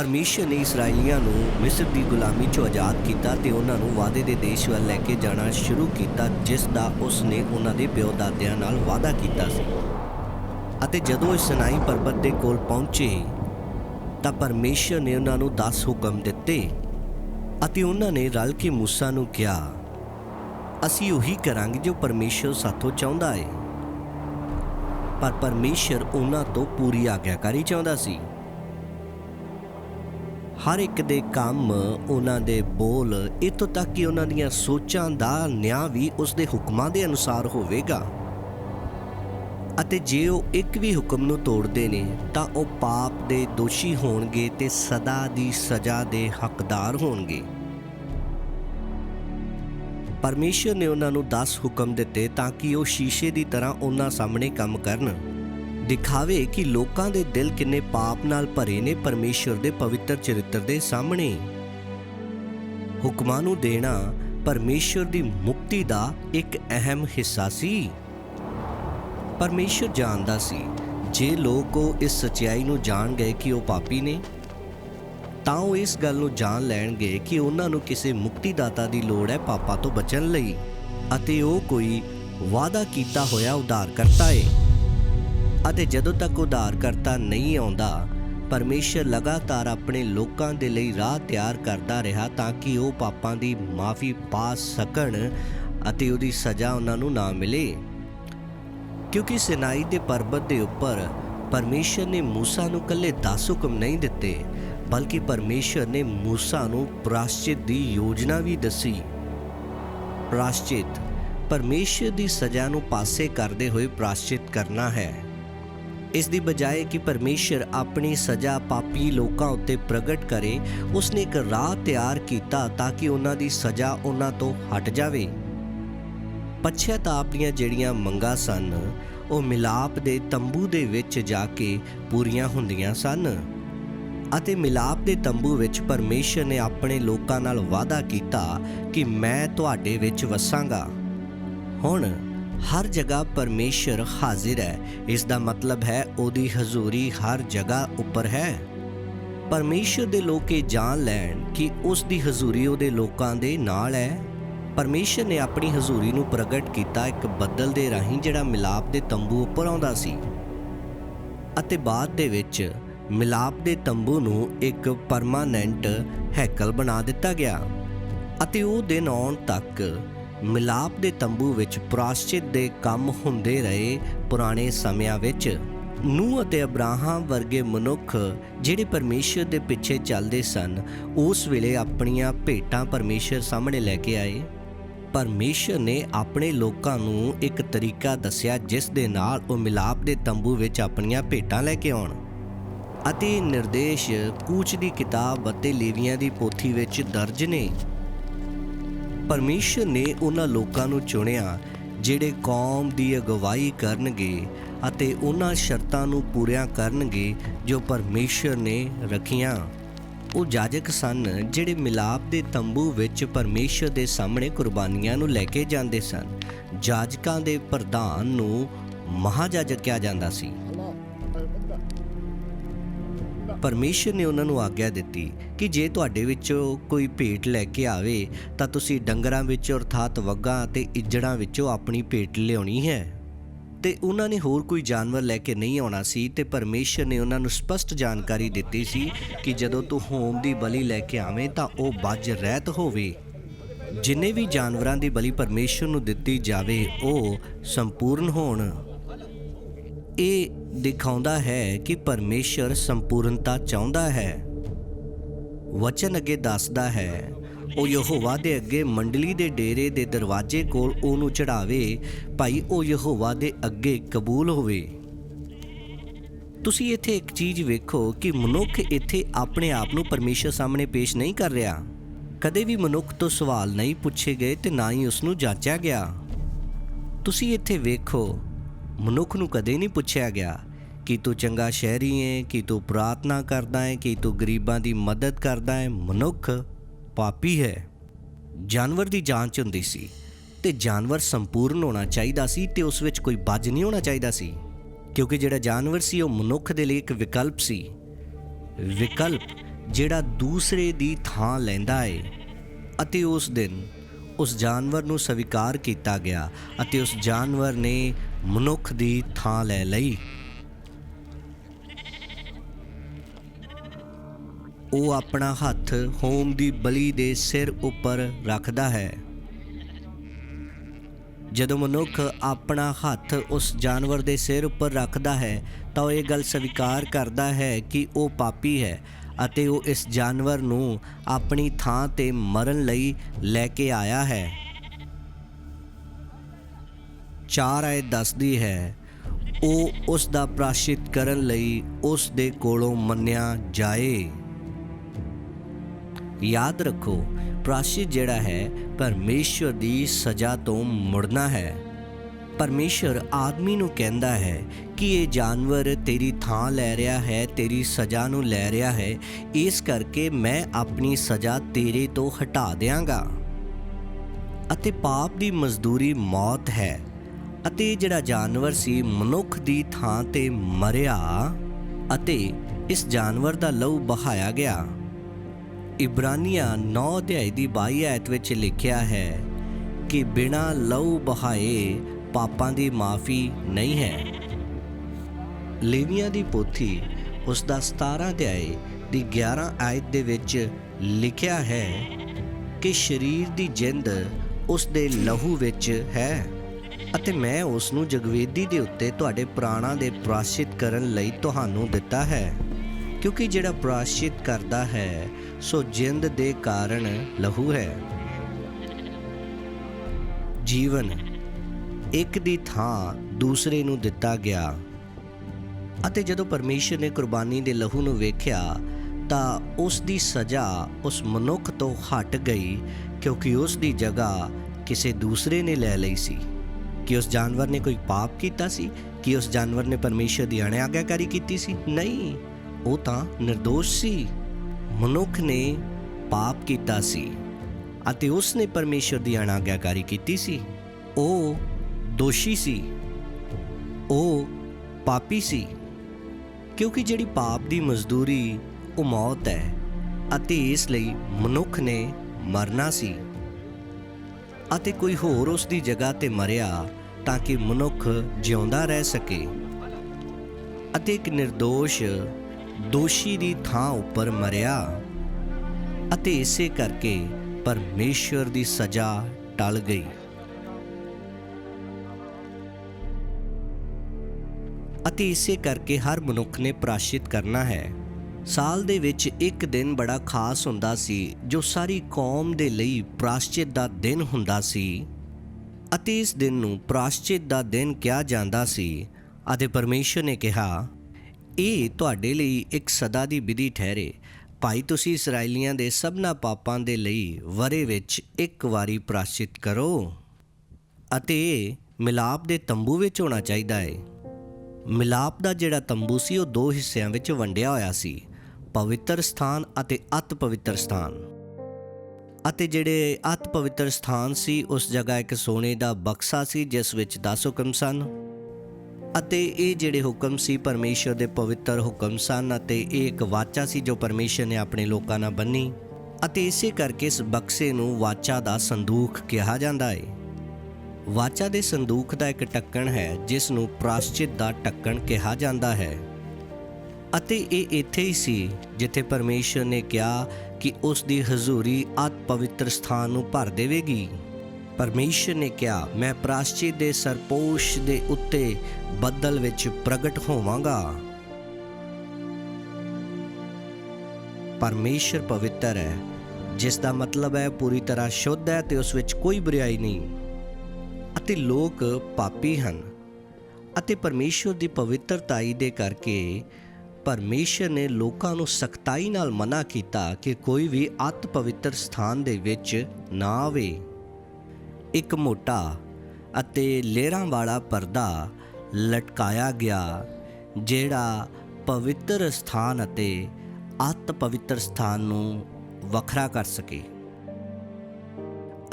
ਪਰਮੇਸ਼ਰ ਨੇ ਇਸرائیਲੀਆਂ ਨੂੰ ਮਿਸਰ ਦੀ ਗੁਲਾਮੀ ਚੋਂ ਆਜ਼ਾਦ ਕੀਤਾ ਤੇ ਉਹਨਾਂ ਨੂੰ ਵਾਅਦੇ ਦੇ ਦੇਸ਼ ਵੱਲ ਲੈ ਕੇ ਜਾਣਾ ਸ਼ੁਰੂ ਕੀਤਾ, ਜਿਸ ਦਾ ਉਸ ਨੇ ਉਹਨਾਂ ਦੇ ਪਿਓ ਦਾਦਿਆਂ ਨਾਲ ਵਾਅਦਾ ਕੀਤਾ ਸੀ। ਅਤੇ ਜਦੋਂ ਇਸ ਸਨਾਈ ਪਰਬਤ ਦੇ ਕੋਲ ਪਹੁੰਚੇ, ਤਾਂ ਪਰਮੇਸ਼ਰ ਨੇ ਉਹਨਾਂ ਨੂੰ ਦਸ ਹੁਕਮ ਦਿੱਤੇ ਅਤੇ ਉਹਨਾਂ ਨੇ ਰਲ ਕੇ موسی ਨੂੰ ਕਿਹਾ, ਅਸੀਂ ਉਹੀ ਕਰਾਂਗੇ ਜੋ ਪਰਮੇਸ਼ਰ ਸਾਥੋਂ ਚਾਹੁੰਦਾ ਹੈ ਪਰ ਪਰਮੇਸ਼ਰ ਉਹਨਾਂ ਤੋਂ ਪੂਰੀ ਆਗਿਆਕਾਰੀ ਚਾਹੁੰਦਾ ਸੀ। ਹਰ ਇੱਕ ਦੇ ਕੰਮ, ਉਹਨਾਂ ਦੇ ਬੋਲ ਇਤੋਂ ਤੱਕ ਕਿ ਉਹਨਾਂ ਦੀਆਂ ਸੋਚਾਂ ਦਾ ਨਿਆਂ ਵੀ ਉਸ ਦੇ ਹੁਕਮਾਂ ਦੇ ਅਨੁਸਾਰ ਹੋਵੇਗਾ। ਅਤੇ ਜੇ ਉਹ ਇੱਕ ਵੀ ਹੁਕਮ ਨੂੰ ਤੋੜਦੇ ਨੇ, ਤਾਂ ਉਹ ਪਾਪ ਦੇ ਦੋਸ਼ੀ ਹੋਣਗੇ ਤੇ ਸਦਾ ਦੀ ਸਜ਼ਾ ਦੇ ਹੱਕਦਾਰ ਹੋਣਗੇ। ਪਰਮੇਸ਼ਰ ਨੇ ਉਹਨਾਂ ਨੂੰ 10 ਹੁਕਮ ਦਿੱਤੇ ਤਾਂ ਕਿ ਉਹ ਸ਼ੀਸ਼ੇ ਦੀ ਤਰ੍ਹਾਂ ਉਹਨਾਂ ਸਾਹਮਣੇ ਕੰਮ ਕਰਨ। ਦਿਖਾਵੇ ਕਿ ਲੋਕਾਂ ਦੇ ਦਿਲ ਕਿੰਨੇ ਪਾਪ ਨਾਲ ਭਰੇ ਨੇ ਪਰਮੇਸ਼ਰ ਦੇ ਪਵਿੱਤਰ ਚਰਿੱਤਰ ਦੇ ਸਾਹਮਣੇ। ਹੁਕਮਾਂ ਨੂੰ ਦੇਣਾ ਪਰਮੇਸ਼ਰ ਦੀ ਮੁਕਤੀ ਦਾ ਇੱਕ ਅਹਿਮ ਹਿੱਸਾ ਸੀ। ਪਰਮੇਸ਼ਰ ਜਾਣਦਾ ਸੀ, ਜੇ ਲੋਕ ਉਹ ਇਸ ਸਚਾਈ ਨੂੰ ਜਾਣ ਗਏ ਕਿ ਉਹ ਪਾਪੀ ਨੇ, ਤਾਂ ਉਹ ਇਸ ਗੱਲ ਨੂੰ ਜਾਣ ਲੈਣਗੇ ਕਿ ਉਹਨਾਂ ਨੂੰ ਕਿਸੇ ਮੁਕਤੀਦਾਤਾ ਦੀ ਲੋੜ ਹੈ ਪਾਪਾਂ ਤੋਂ ਬਚਣ ਲਈ, ਅਤੇ ਉਹ ਕੋਈ ਵਾਅਦਾ ਕੀਤਾ ਹੋਇਆ ਉਧਾਰਕਰਤਾ ਹੈ ਅਤੇ ਜਦੋਂ ਤੱਕ ਉਧਾਰਕਰਤਾ ਨਹੀਂ ਆਉਂਦਾ, ਪਰਮੇਸ਼ਰ ਲਗਾਤਾਰ ਆਪਣੇ ਲੋਕਾਂ ਦੇ ਲਈ ਰਾਹ ਤਿਆਰ ਕਰਦਾ ਰਿਹਾ ਤਾਂ ਕਿ ਉਹ ਪਾਪਾਂ ਦੀ ਮਾਫੀ ਪਾ ਸਕਣ ਅਤੇ ਉਹਦੀ ਸਜ਼ਾ ਉਹਨਾਂ ਨੂੰ ਨਾ ਮਿਲੇ। ਕਿਉਂਕਿ ਸਿਨਾਈ ਦੇ ਪਰਬਤ ਦੇ ਉੱਪਰ ਪਰਮੇਸ਼ਰ ਨੇ ਮੂਸਾ ਨੂੰ ਕੱਲੇ 10 ਹੁਕਮ ਨਹੀਂ ਦਿੱਤੇ, ਬਲਕਿ ਪਰਮੇਸ਼ਰ ਨੇ ਮੂਸਾ ਨੂੰ ਪ੍ਰਾਸ਼ਚਿਤ ਦੀ ਯੋਜਨਾ ਵੀ ਦੱਸੀ। ਪ੍ਰਾਸ਼ਚਿਤ, ਪਰਮੇਸ਼ਰ ਦੀ ਸਜ਼ਾ ਨੂੰ ਪਾਸੇ ਕਰਦੇ ਹੋਏ ਪ੍ਰਾਸ਼ਚਿਤ ਕਰਨਾ ਹੈ। ਇਸ ਦੀ ਬਜਾਏ ਕਿ ਪਰਮੇਸ਼ਰ ਆਪਣੀ ਸਜ਼ਾ ਪਾਪੀ ਲੋਕਾਂ ਉੱਤੇ ਪ੍ਰਗਟ ਕਰੇ, ਉਸਨੇ ਇੱਕ ਰਾਹ ਤਿਆਰ ਕੀਤਾ ਤਾਂ ਕਿ ਉਹਨਾਂ ਦੀ ਸਜ਼ਾ ਉਹਨਾਂ ਤੋਂ ਹਟ ਜਾਵੇ। ਪਛਤਾਪ ਦੀਆਂ ਜਿਹੜੀਆਂ ਮੰਗਾਂ ਸਨ, ਉਹ ਮਿਲਾਪ ਦੇ ਤੰਬੂ ਦੇ ਵਿੱਚ ਜਾ ਕੇ ਪੂਰੀਆਂ ਹੁੰਦੀਆਂ ਸਨ। ਅਤੇ ਮਿਲਾਪ ਦੇ ਤੰਬੂ ਵਿੱਚ ਪਰਮੇਸ਼ਰ ਨੇ ਆਪਣੇ ਲੋਕਾਂ ਨਾਲ ਵਾਅਦਾ ਕੀਤਾ ਕਿ ਮੈਂ ਤੁਹਾਡੇ ਵਿੱਚ ਵਸਾਂਗਾ। ਹੁਣ ਹਰ ਜਗ੍ਹਾ ਪਰਮੇਸ਼ਰ ਹਾਜ਼ਰ ਹੈ। ਇਸ ਦਾ ਮਤਲਬ ਹੈ ਉਹਦੀ ਹਜ਼ੂਰੀ ਹਰ ਜਗ੍ਹਾ ਉੱਪਰ ਹੈ। ਪਰਮੇਸ਼ਰ ਦੇ ਲੋਕ ਇਹ ਜਾਣ ਲੈਣ ਕਿ ਉਸ ਦੀ ਹਜ਼ੂਰੀ ਉਹਦੇ ਲੋਕਾਂ ਦੇ ਨਾਲ ਹੈ। ਪਰਮੇਸ਼ਰ ਨੇ ਆਪਣੀ ਹਜ਼ੂਰੀ ਨੂੰ ਪ੍ਰਗਟ ਕੀਤਾ ਇੱਕ ਬੱਦਲ ਦੇ ਰਾਹੀਂ ਜਿਹੜਾ ਮਿਲਾਪ ਦੇ ਤੰਬੂ ਉੱਪਰ ਆਉਂਦਾ ਸੀ। ਅਤੇ ਬਾਅਦ ਦੇ ਵਿੱਚ ਮਿਲਾਪ ਦੇ ਤੰਬੂ ਨੂੰ ਇੱਕ ਪਰਮਾਨੈਂਟ ਹੈਕਲ ਬਣਾ ਦਿੱਤਾ ਗਿਆ। ਅਤੇ ਉਹ ਦਿਨ ਆਉਣ ਤੱਕ ਮਿਲਾਪ ਦੇ ਤੰਬੂ ਵਿੱਚ ਪ੍ਰਾਸ਼ਚਿਤ ਦੇ ਕੰਮ ਹੁੰਦੇ ਰਹੇ ਪੁਰਾਣੇ ਸਮਿਆਂ ਵਿੱਚ। ਨੂੰ ਅਤੇ ਅਬਰਾਹਮ ਵਰਗੇ ਮਨੁੱਖ ਜਿਹੜੇ ਪਰਮੇਸ਼ਰ ਦੇ ਪਿੱਛੇ ਚੱਲਦੇ ਸਨ, ਉਸ ਵੇਲੇ ਆਪਣੀਆਂ ਭੇਟਾਂ ਪਰਮੇਸ਼ਰ ਸਾਹਮਣੇ ਲੈ ਕੇ ਆਏ। ਪਰਮੇਸ਼ਰ ਨੇ ਆਪਣੇ ਲੋਕਾਂ ਨੂੰ ਇੱਕ ਤਰੀਕਾ ਦੱਸਿਆ ਜਿਸ ਦੇ ਨਾਲ ਉਹ ਮਿਲਾਪ ਦੇ ਤੰਬੂ ਵਿੱਚ ਆਪਣੀਆਂ ਭੇਟਾਂ ਲੈ ਕੇ ਆਉਣ ਅਤੇ ਨਿਰਦੇਸ਼ ਕੂਚ ਦੀ ਕਿਤਾਬ ਅਤੇ ਲੇਵੀਆਂ ਦੀ ਪੋਥੀ ਵਿੱਚ ਦਰਜ ਨੇ। ਪਰਮੇਸ਼ਰ ਨੇ ਉਹਨਾਂ ਲੋਕਾਂ ਨੂੰ ਚੁਣਿਆ, ਜਿਹੜੇ ਕੌਮ ਦੀ ਅਗਵਾਈ ਕਰਨਗੇ ਅਤੇ ਉਹਨਾਂ ਸ਼ਰਤਾਂ ਨੂੰ ਪੂਰੀਆਂ ਕਰਨਗੇ ਜੋ ਪਰਮੇਸ਼ਰ ਨੇ ਰੱਖੀਆਂ। ਉਹ ਜਾਜਕ ਸਨ ਜਿਹੜੇ ਮਿਲਾਪ ਦੇ ਤੰਬੂ ਵਿੱਚ ਪਰਮੇਸ਼ਰ ਦੇ ਸਾਹਮਣੇ ਕੁਰਬਾਨੀਆਂ ਨੂੰ ਲੈ ਕੇ ਜਾਂਦੇ ਸਨ। ਜਾਜਕਾਂ ਦੇ ਪ੍ਰਧਾਨ ਨੂੰ ਮਹਾਜਾਜਕ ਕਿਹਾ ਜਾਂਦਾ ਸੀ। ਪਰਮੇਸ਼ਰ ਨੇ ਉਹਨਾਂ ਨੂੰ ਆਗਿਆ ਦਿੱਤੀ ਕਿ ਜੇ ਤੁਹਾਡੇ ਵਿੱਚੋਂ ਕੋਈ ਭੇਟ ਲੈ ਕੇ ਆਵੇ, ਤਾਂ ਤੁਸੀਂ ਡੰਗਰਾਂ ਵਿੱਚੋਂ ਅਰਥਾਤ ਵੱਗਾਂ ਅਤੇ ਇੱਜੜਾਂ ਵਿੱਚੋਂ ਆਪਣੀ ਭੇਟ ਲਿਆਉਣੀ ਹੈ। ਤੇ ਉਹਨਾਂ ਨੇ ਹੋਰ ਕੋਈ ਜਾਨਵਰ ਲੈ ਕੇ ਨਹੀਂ ਆਉਣਾ ਸੀ ਤੇ ਪਰਮੇਸ਼ਰ ਨੇ ਉਹਨਾਂ ਨੂੰ ਸਪਸ਼ਟ ਜਾਣਕਾਰੀ ਦਿੱਤੀ ਸੀ ਕਿ ਜਦੋਂ ਤੂੰ ਹੋਮ ਦੀ ਬਲੀ ਲੈ ਕੇ ਆਵੇਂ, ਤਾਂ ਉਹ ਬੱਜ ਰਹਿਤ ਹੋਵੇ। ਜਿੰਨੇ ਵੀ ਜਾਨਵਰਾਂ ਦੀ ਬਲੀ ਪਰਮੇਸ਼ਰ ਨੂੰ ਦਿੱਤੀ ਜਾਵੇ, ਉਹ ਸੰਪੂਰਨ ਹੋਣ। ਇਹ ਦਿਖਾਉਂਦਾ ਹੈ ਕਿ ਪਰਮੇਸ਼ਰ ਸੰਪੂਰਨਤਾ ਚਾਹੁੰਦਾ ਹੈ। ਵਚਨ ਅੱਗੇ ਦੱਸਦਾ ਹੈ, ਉਹ ਯਹੋਵਾ ਦੇ ਅੱਗੇ ਮੰਡਲੀ ਦੇ ਡੇਰੇ ਦੇ ਦਰਵਾਜ਼ੇ ਕੋਲ ਉਹਨੂੰ ਚੜਾਵੇ ਭਾਈ ਉਹ ਯਹੋਵਾ ਦੇ ਅੱਗੇ ਕਬੂਲ ਹੋਵੇ। ਤੁਸੀਂ ਇੱਥੇ ਇੱਕ ਚੀਜ਼ ਵੇਖੋ ਕਿ ਮਨੁੱਖ ਇੱਥੇ ਆਪਣੇ ਆਪ ਨੂੰ ਪਰਮੇਸ਼ਰ ਸਾਹਮਣੇ ਪੇਸ਼ ਨਹੀਂ ਕਰ ਰਿਹਾ। ਕਦੇ ਵੀ ਮਨੁੱਖ ਤੋਂ ਸਵਾਲ ਨਹੀਂ ਪੁੱਛੇ ਗਏ ਤੇ ਨਾ ਹੀ ਉਸ ਨੂੰ ਜਾਂਚਿਆ ਗਿਆ। ਤੁਸੀਂ ਇੱਥੇ ਵੇਖੋ ਮਨੁੱਖ ਨੂੰ ਕਦੇ ਨਹੀਂ ਪੁੱਛਿਆ ਗਿਆ ਕਿ ਤੂੰ ਚੰਗਾ ਸ਼ਹਿਰੀ ਹੈ ਕਿ ਤੂੰ ਪ੍ਰਾਰਥਨਾ ਕਰਦਾ ਹੈ ਕਿ ਤੂੰ ਗਰੀਬਾਂ ਦੀ ਮਦਦ ਕਰਦਾ ਹੈ ਮਨੁੱਖ ਪਾਪੀ ਹੈ। ਜਾਨਵਰ ਦੀ ਜਾਂਚ ਹੁੰਦੀ ਸੀ ਤੇ ਜਾਨਵਰ ਸੰਪੂਰਨ ਹੋਣਾ ਚਾਹੀਦਾ ਸੀ ਤੇ ਉਸ ਵਿੱਚ ਕੋਈ ਬੱਜ ਨਹੀਂ ਹੋਣਾ ਚਾਹੀਦਾ ਸੀ। ਕਿਉਂਕਿ ਜਿਹੜਾ ਜਾਨਵਰ ਸੀ, ਉਹ ਮਨੁੱਖ ਦੇ ਲਈ ਇੱਕ ਵਿਕਲਪ ਸੀ। ਵਿਕਲਪ ਜਿਹੜਾ ਦੂਸਰੇ ਦੀ ਥਾਂ ਲੈਂਦਾ ਏ ਅਤੇ ਉਸ ਦਿਨ ਉਸ ਜਾਨਵਰ ਨੂੰ ਸਵੀਕਾਰ ਕੀਤਾ ਗਿਆ ਅਤੇ ਉਸ ਜਾਨਵਰ ਨੇ ਮਨੁੱਖ ਦੀ ਥਾਂ ਲੈ ਲਈ। ਉਹ ਆਪਣਾ ਹੱਥ ਹੋਮ ਦੀ ਬਲੀ ਦੇ ਸਿਰ ਉੱਪਰ ਰੱਖਦਾ ਹੈ। ਜਦੋਂ ਮਨੁੱਖ ਆਪਣਾ ਹੱਥ ਉਸ ਜਾਨਵਰ ਦੇ ਸਿਰ ਉੱਪਰ ਰੱਖਦਾ ਹੈ, ਤਾਂ ਉਹ ਇਹ ਗੱਲ ਸਵੀਕਾਰ ਕਰਦਾ ਹੈ ਕਿ ਉਹ ਪਾਪੀ ਹੈ ਅਤੇ ਉਹ ਇਸ ਜਾਨਵਰ ਨੂੰ ਆਪਣੀ ਥਾਂ ਤੇ ਮਰਨ ਲਈ ਲੈ ਕੇ ਆਇਆ ਹੈ। ਚਾਰ ਆਇਤ ਦੱਸਦੀ ਹੈ, ਉਹ ਉਸ ਦਾ ਪ੍ਰਾਸ਼ਿਤ ਕਰਨ ਲਈ ਉਸ ਦੇ ਕੋਲੋਂ ਮੰਨਿਆ ਜਾਏ। ਯਾਦ ਰੱਖੋ, ਪ੍ਰਾਸ਼ਿਤ ਜਿਹੜਾ ਹੈ ਪਰਮੇਸ਼ਵਰ ਦੀ ਸਜ਼ਾ ਤੋਂ ਮੁੜਨਾ ਹੈ। ਪਰਮੇਸ਼ਵਰ ਆਦਮੀ ਨੂੰ ਕਹਿੰਦਾ ਹੈ ਕਿ ਇਹ ਜਾਨਵਰ ਤੇਰੀ ਥਾਂ ਲੈ ਰਿਹਾ ਹੈ, ਤੇਰੀ ਸਜ਼ਾ ਨੂੰ ਲੈ ਰਿਹਾ ਹੈ, ਇਸ ਕਰਕੇ ਮੈਂ ਆਪਣੀ ਸਜ਼ਾ ਤੇਰੇ ਤੋਂ ਹਟਾ ਦਿਆਂਗਾ। ਅਤੇ ਪਾਪ ਦੀ ਮਜ਼ਦੂਰੀ ਮੌਤ ਹੈ। ਅਤੇ ਜਿਹੜਾ ਜਾਨਵਰ ਸੀ ਮਨੁੱਖ ਦੀ ਥਾਂ ਤੇ ਮਰਿਆ ਅਤੇ ਇਸ ਜਾਨਵਰ ਦਾ ਲਹੂ ਬਹਾਇਆ ਗਿਆ। ਇਬਰਾਨੀਆਂ 9 ਅਧਿਆਇ ਦੀ 22 ਆਇਤ ਵਿੱਚ ਲਿਖਿਆ ਹੈ ਕਿ ਬਿਨਾਂ ਲਹੂ ਬਹਾਏ ਪਾਪਾਂ ਦੀ ਮਾਫੀ ਨਹੀਂ ਹੈ। ਲੇਵੀਆਂ ਦੀ ਪੋਥੀ ਉਸ ਦਾ 17 ਅਧਿਆਇ ਦੀ 11 ਆਇਤ ਦੇ ਵਿੱਚ ਲਿਖਿਆ ਹੈ ਕਿ ਸਰੀਰ ਦੀ ਜਿੰਦ ਉਸ ਦੇ ਲਹੂ ਵਿੱਚ ਹੈ। ਅਤੇ ਮੈਂ ਉਸ ਨੂੰ ਜਗਵੇਦੀ ਦੇ ਉੱਤੇ ਤੁਹਾਡੇ ਪ੍ਰਾਣਾਂ ਦੇ ਪ੍ਰਾਸ਼ਿਤ ਕਰਨ ਲਈ ਤੁਹਾਨੂੰ ਦਿੱਤਾ ਹੈ। ਕਿਉਂਕਿ ਜਿਹੜਾ ਪ੍ਰਾਸ਼ਿਤ ਕਰਦਾ ਹੈ, ਸੋ ਜਿੰਦ ਦੇ ਕਾਰਨ ਲਹੂ ਹੈ। ਜੀਵਨ, ਇੱਕ ਦੀ ਥਾਂ ਦੂਸਰੇ ਨੂੰ ਦਿੱਤਾ ਗਿਆ। ਅਤੇ ਜਦੋਂ ਪਰਮੇਸ਼ਰ ਨੇ ਕੁਰਬਾਨੀ ਦੇ ਲਹੂ ਨੂੰ ਵੇਖਿਆ, ਤਾਂ ਉਸ ਦੀ ਸਜ਼ਾ ਉਸ ਮਨੁੱਖ ਤੋਂ ਹਟ ਗਈ, ਕਿਉਂਕਿ ਉਸ ਦੀ ਜਗ੍ਹਾ ਕਿਸੇ ਦੂਸਰੇ ਨੇ ਲੈ ਲਈ ਸੀ। ਕਿ ਉਸ ਜਾਨਵਰ ਨੇ ਕੋਈ ਪਾਪ ਕੀਤਾ ਸੀ? ਕਿ ਉਸ ਜਾਨਵਰ ਨੇ ਪਰਮੇਸ਼ਰ ਦੀ ਅਣਆਗਿਆਕਾਰੀ ਕੀਤੀ ਸੀ? ਨਹੀਂ, ਉਹ ਤਾਂ નિર્ਦੋਸ਼ ਸੀ। ਮਨੁੱਖ ਨੇ ਪਾਪ ਕੀਤਾ ਸੀ ਅਤੇ ਉਸ ਨੇ ਪਰਮੇਸ਼ਰ ਦੀ ਅਣਆਗਿਆਕਾਰੀ ਕੀਤੀ ਸੀ। ਉਹ ਦੋਸ਼ੀ ਸੀ। ਉਹ ਪਾਪੀ ਸੀ। ਕਿਉਂਕਿ ਜਿਹੜੀ ਪਾਪ ਦੀ ਮਜ਼ਦੂਰੀ ਉਹ ਮੌਤ ਹੈ ਅਤੇ ਇਸ ਲਈ ਮਨੁੱਖ ਨੇ ਮਰਨਾ ਸੀ। ਅਤੇ ਕੋਈ ਹੋਰ ਉਸ ਦੀ ਜਗ੍ਹਾ ਤੇ ਮਰਿਆ ਤਾਂ ਕਿ ਮਨੁੱਖ ਜਿਉਂਦਾ ਰਹਿ ਸਕੇ। ਅਤੇ ਇੱਕ નિર્ਦੋਸ਼ ਦੋਸ਼ੀ ਦੀ ਥਾਂ ਉੱਪਰ ਮਰਿਆ। ਅਤੇ ਇਸੇ ਕਰਕੇ ਪਰਮੇਸ਼ਵਰ ਦੀ ਸਜ਼ਾ ਟਲ ਗਈ। ਅਤੇ ਇਸੇ ਕਰਕੇ ਹਰ ਮਨੁੱਖ ਨੇ ਪ੍ਰਾਸ਼ਿਤ ਕਰਨਾ ਹੈ। ਸਾਲ ਦੇ ਵਿੱਚ ਇੱਕ ਦਿਨ ਬੜਾ ਖਾਸ ਹੁੰਦਾ ਸੀ, ਜੋ ਸਾਰੀ ਕੌਮ ਦੇ ਲਈ ਪ੍ਰਾਸ਼ਚਿਤ ਦਾ ਦਿਨ ਹੁੰਦਾ ਸੀ। ਅਤੇ ਇਸ ਦਿਨ ਨੂੰ ਪ੍ਰਾਸ਼ਚਿਤ ਦਾ ਦਿਨ ਕਿਹਾ ਜਾਂਦਾ ਸੀ। ਅਤੇ ਪਰਮੇਸ਼ਰ ਨੇ ਕਿਹਾ, ਇਹ ਤੁਹਾਡੇ ਲਈ ਇੱਕ ਸਦਾ ਦੀ ਵਿਧੀ ਠਹਿਰੇ। ਭਾਈ, ਤੁਸੀਂ ਇਸرائیਲੀਆਂ ਦੇ ਸਭਨਾ ਪਾਪਾਂ ਦੇ ਲਈ ਵਰੇ ਵਿੱਚ ਇੱਕ ਵਾਰੀ ਪ੍ਰਾਸ਼ਚਿਤ ਕਰੋ। ਅਤੇ ਮਿਲਾਪ ਦੇ ਤੰਬੂ ਵਿੱਚ ਹੋਣਾ ਚਾਹੀਦਾ ਹੈ ਮਿਲਾਪ ਦਾ ਜਿਹੜਾ ਤੰਬੂ ਸੀ, ਉਹ ਦੋ ਹਿੱਸਿਆਂ ਵਿੱਚ ਵੰਡਿਆ ਹੋਇਆ ਸੀ। ਪਵਿੱਤਰ ਸਥਾਨ ਅਤੇ ਅਤ ਪਵਿੱਤਰ ਸਥਾਨ। ਅਤੇ ਜਿਹੜੇ ਅਤ ਪਵਿੱਤਰ ਸਥਾਨ ਸੀ, ਉਸ ਜਗ੍ਹਾ ਇੱਕ ਸੋਨੇ ਦਾ ਬਕਸਾ ਸੀ, ਜਿਸ ਵਿੱਚ 10 ਹੁਕਮ ਸਨ। ਅਤੇ ਇਹ ਜਿਹੜੇ ਹੁਕਮ ਸੀ, ਪਰਮੇਸ਼ਰ ਦੇ ਪਵਿੱਤਰ ਹੁਕਮ ਸਨ ਅਤੇ ਇਹ ਇੱਕ ਵਾਚਾ ਸੀ ਜੋ ਪਰਮੇਸ਼ਰ ਨੇ ਆਪਣੇ ਲੋਕਾਂ ਨਾਲ ਬੰਨੀ। ਅਤੇ ਇਸੇ ਕਰਕੇ ਇਸ ਬਕਸੇ ਨੂੰ ਵਾਚਾ ਦਾ ਸੰਦੂਖ ਕਿਹਾ ਜਾਂਦਾ ਹੈ ਵਾਚਾ ਦੇ ਸੰਦੂਖ ਦਾ ਇੱਕ ਟੱਕਣ ਹੈ, ਜਿਸ ਨੂੰ ਪ੍ਰਾਸ਼ਚਿਤ ਦਾ ਟੱਕਣ ਕਿਹਾ ਜਾਂਦਾ ਹੈ। ਅਤੇ ਇਹ ਇੱਥੇ ਹੀ ਸੀ ਜਿੱਥੇ ਪਰਮੇਸ਼ਰ ਨੇ ਕਿਹਾ ਕਿ ਉਸ ਦੀ ਹਜ਼ੂਰੀ ਅਤ ਪਵਿੱਤਰ ਸਥਾਨ ਨੂੰ ਭਰ ਦੇਵੇਗੀ। ਪਰਮੇਸ਼ਰ ਨੇ ਕਿਹਾ, ਮੈਂ ਪ੍ਰਾਸ਼ਚਿਤ ਦੇ ਸਰਪੋਸ਼ ਦੇ ਉੱਤੇ ਬੱਦਲ ਵਿੱਚ ਪ੍ਰਗਟ ਹੋਵਾਂਗਾ। ਪਰਮੇਸ਼ਰ ਪਵਿੱਤਰ ਹੈ, ਜਿਸ ਦਾ ਮਤਲਬ ਹੈ ਪੂਰੀ ਤਰ੍ਹਾਂ ਸ਼ੁੱਧ ਹੈ ਤੇ ਉਸ ਵਿੱਚ ਕੋਈ ਬੁਰਾਈ ਨਹੀਂ। ਅਤੇ ਲੋਕ ਪਾਪੀ ਹਨ। ਅਤੇ ਪਰਮੇਸ਼ਰ ਦੀ ਪਵਿੱਤਰਤਾਈ ਦੇ ਕਰਕੇ ਪਰਮੇਸ਼ਰ ਨੇ ਲੋਕਾਂ ਨੂੰ ਸਖਤਾਈ ਨਾਲ ਮਨਾ ਕੀਤਾ ਕਿ ਕੋਈ ਵੀ ਅਤ ਪਵਿੱਤਰ ਸਥਾਨ ਦੇ ਵਿੱਚ ਨਾ ਆਵੇ। ਇੱਕ ਮੋਟਾ ਅਤੇ ਲੇਰਾਂ ਵਾਲਾ ਪਰਦਾ ਲਟਕਾਇਆ ਗਿਆ, ਜਿਹੜਾ ਪਵਿੱਤਰ ਸਥਾਨ ਅਤੇ ਅਤ ਪਵਿੱਤਰ ਸਥਾਨ ਨੂੰ ਵੱਖਰਾ ਕਰ ਸਕੇ।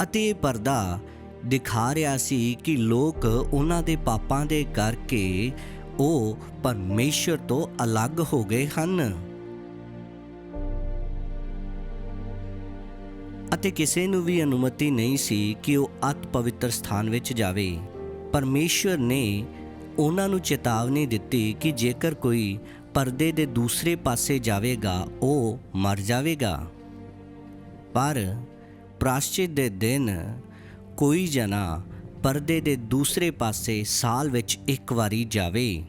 ਅਤੇ ਇਹ ਪਰਦਾ ਦਿਖਾ ਰਿਹਾ ਸੀ ਕਿ ਲੋਕ ਉਹਨਾਂ ਦੇ ਪਾਪਾਂ ਦੇ ਕਰਕੇ ਉਹ ਪਰਮੇਸ਼ਰ ਤੋਂ ਅਲੱਗ ਹੋ ਗਏ ਹਨ। ਅਤੇ ਕਿਸੇ ਨੂੰ ਵੀ ਅਨੁਮਤੀ ਨਹੀਂ ਸੀ ਕਿ ਉਹ ਅਤ ਪਵਿੱਤਰ ਸਥਾਨ ਵਿੱਚ ਜਾਵੇ। ਪਰਮੇਸ਼ਵਰ ਨੇ ਉਹਨਾਂ ਨੂੰ ਚੇਤਾਵਨੀ ਦਿੱਤੀ ਕਿ ਜੇਕਰ ਕੋਈ ਪਰਦੇ ਦੇ ਦੂਸਰੇ ਪਾਸੇ ਜਾਵੇਗਾ, ਉਹ ਮਰ ਜਾਵੇਗਾ। ਪਰ ਪ੍ਰਾਸ਼ਚਿਤ ਦੇ ਦਿਨ ਕੋਈ ਜਨਾ ਪਰਦੇ ਦੇ ਦੂਸਰੇ ਪਾਸੇ ਸਾਲ ਵਿੱਚ ਇੱਕ ਵਾਰੀ ਜਾਵੇ।